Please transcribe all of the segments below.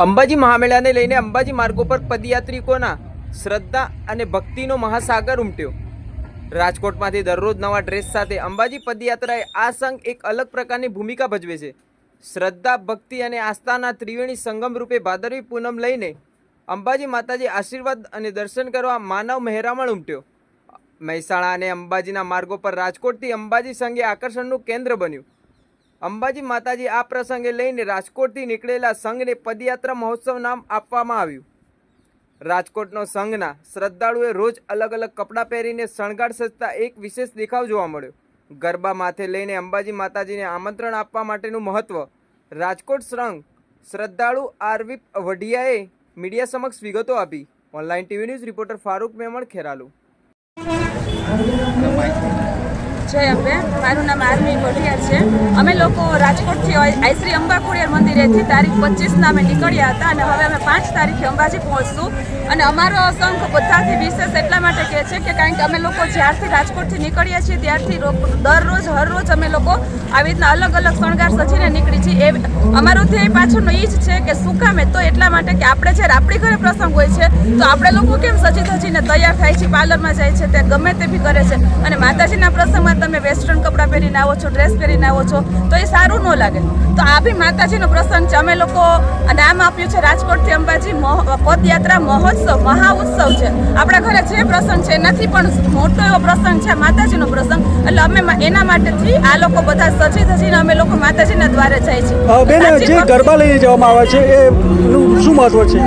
અંબાજી મહામેળાને લઈને અંબાજી માર્ગો પર પદયાત્રિકોના શ્રદ્ધા અને ભક્તિનો મહાસાગર ઉમટ્યો. રાજકોટમાંથી દરરોજ નવા ડ્રેસ સાથે અંબાજી પદયાત્રાએ આ સંઘ એક અલગ પ્રકારની ભૂમિકા ભજવે છે. શ્રદ્ધા, ભક્તિ અને આસ્થાના ત્રિવેણી સંગમ રૂપે ભાદરવી પૂનમ લઈને અંબાજી માતાજી આશીર્વાદ અને દર્શન કરવા માનવ મહેરામણ ઉમટ્યો. મહેસાણા અને અંબાજીના માર્ગો પર રાજકોટથી અંબાજી સંઘે આકર્ષણનું કેન્દ્ર બન્યું. અંબાજી માતાજી આ પ્રસંગે લઈને રાજકોટથી નીકળેલા સંઘને પદયાત્રા મહોત્સવ નામ આપવામાં આવ્યું. રાજકોટનો સંઘના શ્રદ્ધાળુએ રોજ અલગ અલગ કપડાં પહેરીને શણગાર સજતા એક વિશેષ દેખાવ જોવા મળ્યો. ગરબા માથે લઈને અંબાજી માતાજીને આમંત્રણ આપવા માટેનું મહત્વ. રાજકોટ સંઘ શ્રદ્ધાળુ આરવી વઢિયાએ મીડિયા સમક્ષ વિગતો આપી. Online TV news reporter Farooq Memon Kheralu. જય અંબે મારું નામ આરમી કોઠિયાર છે. અમે લોકો રાજકોટથી આઈશ્રી અંબા ખોડિયાર મંદિરેથી તારીખ પચીસના અમે નીકળ્યા હતા અને હવે અમે પાંચ તારીખે અંબાજી પહોંચશું. અને અમારો સંઘ બધાથી વિશેષ એટલા માટે કહે છે કે કારણ કે અમે લોકો જ્યારથી રાજકોટથી નીકળ્યા છીએ ત્યારથી દરરોજ, હરરોજ અમે લોકો આવી રીતના અલગ અલગ શણગાર સજીને નીકળી છીએ. એ અમારું ધ્યેય પાછળનો એ જ છે કે શું કામે તો એટલા માટે કે આપણે જ્યારે આપણી ઘરે પ્રસંગ હોય છે, તો આપણે લોકો કેમ સજી ધજીને તૈયાર થાય છે, પાર્લરમાં જાય છે તે ગમે તે બી કરે છે. અને માતાજીના પ્રસંગમાં તમે વેસ્ટર્ન કપડાં પહેરીને આવો છો, ડ્રેસ પહેરીને આવો છો, તો એ સારું ન લાગે. તો આ બી માતાજીનો પ્રસંગ છે. અમે લોકો નામ આપ્યું છે રાજકોટથી અંબાજી પદયાત્રા મહોત્સવ, મહા ઉત્સવ છે. આપણા ઘરે જે પ્રસંગ છે, એનાથી પણ મોટો એવો પ્રસંગ છે માતાજીનો પ્રસંગ. એટલે અમે એના માટેથી આ લોકો બધા સજી ધજીને અમે લોકો માતાજીના દ્વારે જાય છે. જે ગરબા લઈને જવામાં આવે છે એનું શું મહત્વ છે?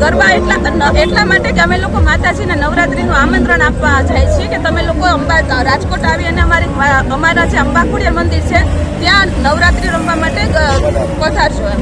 ગરબા એટલા એટલા માટે કે અમે લોકો માતાજીને નવરાત્રીનું આમંત્રણ આપવા જાય છીએ કે તમે લોકો અંબા રાજકોટ આવી અને અમારી અમારા જે અંબાખોડિયા મંદિર છે ત્યાં નવરાત્રી રમવા માટે પધારશો એમ.